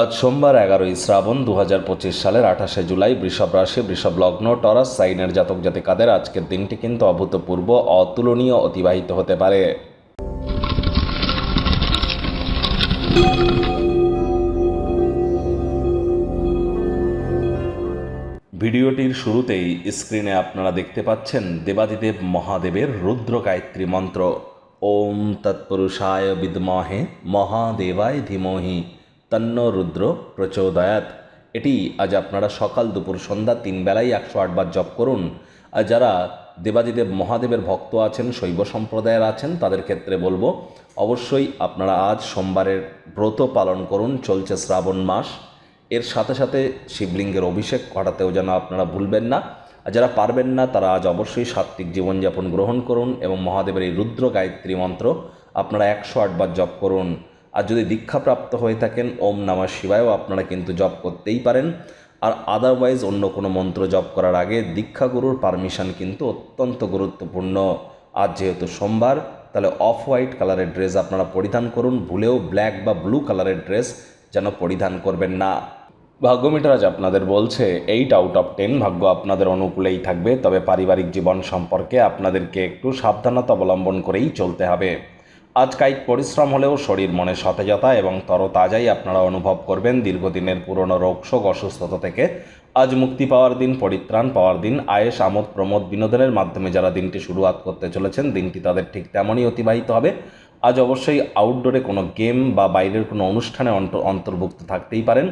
আজ সোমবার এগারোই শ্রাবণ দু হাজার পঁচিশ সালের আঠাশে জুলাই বৃষভ রাশি, বৃষভ লগ্ন, টরাস, সাইনের জাতক জাতিকাদের আজকের দিনটি কিন্তু অভূতপূর্ব, অতুলনীয়, অতিবাহিত হতে পারে। ভিডিওটির শুরুতেই স্ক্রিনে আপনারা দেখতে পাচ্ছেন দেবাদিদেব মহাদেবের রুদ্র গায়ত্রী মন্ত্র। ওম তৎপুরুষায় বিদ্মহে মহাদেবায় ধীমহি। তন্ন রুদ্র প্রচোদয়াত। এটি আজ আপনারা সকাল দুপুর সন্ধ্যা তিন বেলায় একশো আটবার জপ করুন। আর যারা দেবাদিদেব মহাদেবের ভক্ত আছেন, শৈব সম্প্রদায়ের আছেন, তাদের ক্ষেত্রে বলব, অবশ্যই আপনারা আজ সোমবারের ব্রত পালন করুন, চলছে শ্রাবণ মাস। এর সাথে সাথে শিবলিঙ্গের অভিষেক ঘটাতেও যেন আপনারা ভুলবেন না। আর যারা পারবেন না, তারা আজ অবশ্যই সাত্ত্বিক জীবনযাপন গ্রহণ করুন এবং মহাদেবের এই রুদ্র গায়ত্রী মন্ত্র আপনারা একশো আটবার জপ করুন। আর যদি দীক্ষাপ্রাপ্ত হয়ে থাকেন, ওম নামা শিবায়ও আপনারা কিন্তু জপ করতেই পারেন। আর আদারওয়াইজ অন্য কোনো মন্ত্র জপ করার আগে দীক্ষাগুরুর পারমিশন কিন্তু অত্যন্ত গুরুত্বপূর্ণ। আজ যেহেতু সোমবার, তাহলে অফ হোয়াইট কালারের ড্রেস আপনারা পরিধান করুন, ভুলেও ব্ল্যাক বা ব্লু কালারের ড্রেস যেন পরিধান করবেন না। ভাগ্যমিটার আজ আপনাদের বলছে এইট আউট অফ টেন ভাগ্য আপনাদের অনুকূলেই থাকবে, তবে পারিবারিক জীবন সম্পর্কে আপনাদেরকে একটু সাবধানতা অবলম্বন করেই চলতে হবে। আজ কায়িক পরিশ্রম হলেও শরীর মনে সতেজতা এবং তরতাজাই আপনারা অনুভব করবেন দীর্ঘদিনের পুরনো রোগশোক অসুস্থতা থেকে। আজ মুক্তি পাওয়ার দিন, পরিত্রাণ পাওয়ার দিন আয়েস আমোদ, প্রমোদ, বিনোদনের মাধ্যমে যারা দিনটি শুরুয়াত করতে চলেছেন, দিনটি তাদের ঠিক তেমনই অতিবাহিত হবে। আজ অবশ্যই আউটডোরে কোনো গেম বা বাইরের কোনো অনুষ্ঠানে অন্ত- অন্তর্ভুক্ত থাকতেই পারেন।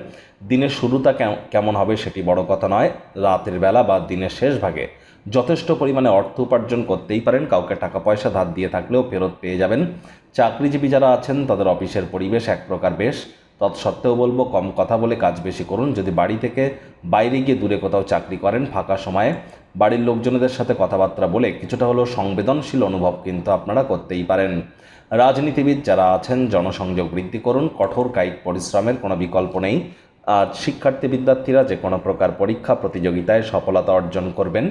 দিনের শুরুটা কেম- কেমন হবে সেটি বড় কথা নয়। রাতের বেলা বা দিনের শেষ ভাগে যথেষ্ট পরিমাণে অর্থ উপার্জন করতেই পারেন। কাউকে টাকা পয়সা ধার দিয়ে থাকলেও ফেরত পেয়ে যাবেন। চাকরিজীবী যারা আছেন, তাদের অফিসের পরিবেশ এক প্রকার বেশ। তৎসত্ত্বেও বলব, কম কথা বলে কাজ বেশি করুন। যদি বাড়ি থেকে বাইরে গিয়ে দূরে কোথাও চাকরি করেন ফাঁকা সময়ে, বাড়ির লোকজনদের সাথে কথাবার্তা বলে কিছুটা হলেও সংবেদনশীল অনুভব কিন্তু আপনারা করতেই পারেন। রাজনীতিবিদ যারা আছেন, জনসংযোগ বৃদ্ধি করুন। কঠোর কায়িক পরিশ্রমের কোনো বিকল্প নেই। আর শিক্ষার্থী বিদ্যার্থীরা যে কোনো প্রকার পরীক্ষা, প্রতিযোগিতায় সফলতা অর্জন করবেন।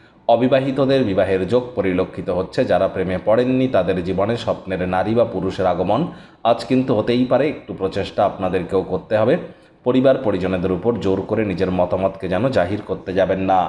অবিবাহিতদের বিবাহের যোগ পরিলক্ষিত হচ্ছে। যারা প্রেমে পড়েননি, তাদের জীবনে স্বপ্নের নারী বা পুরুষের আগমন আজ কিন্তু হতেই পারে। একটু প্রচেষ্টা আপনাদেরকেও করতে হবে। পরিবার পরিজনেদের উপর জোর করে নিজের মতামতকে যেন জাহির করতে যাবেন না।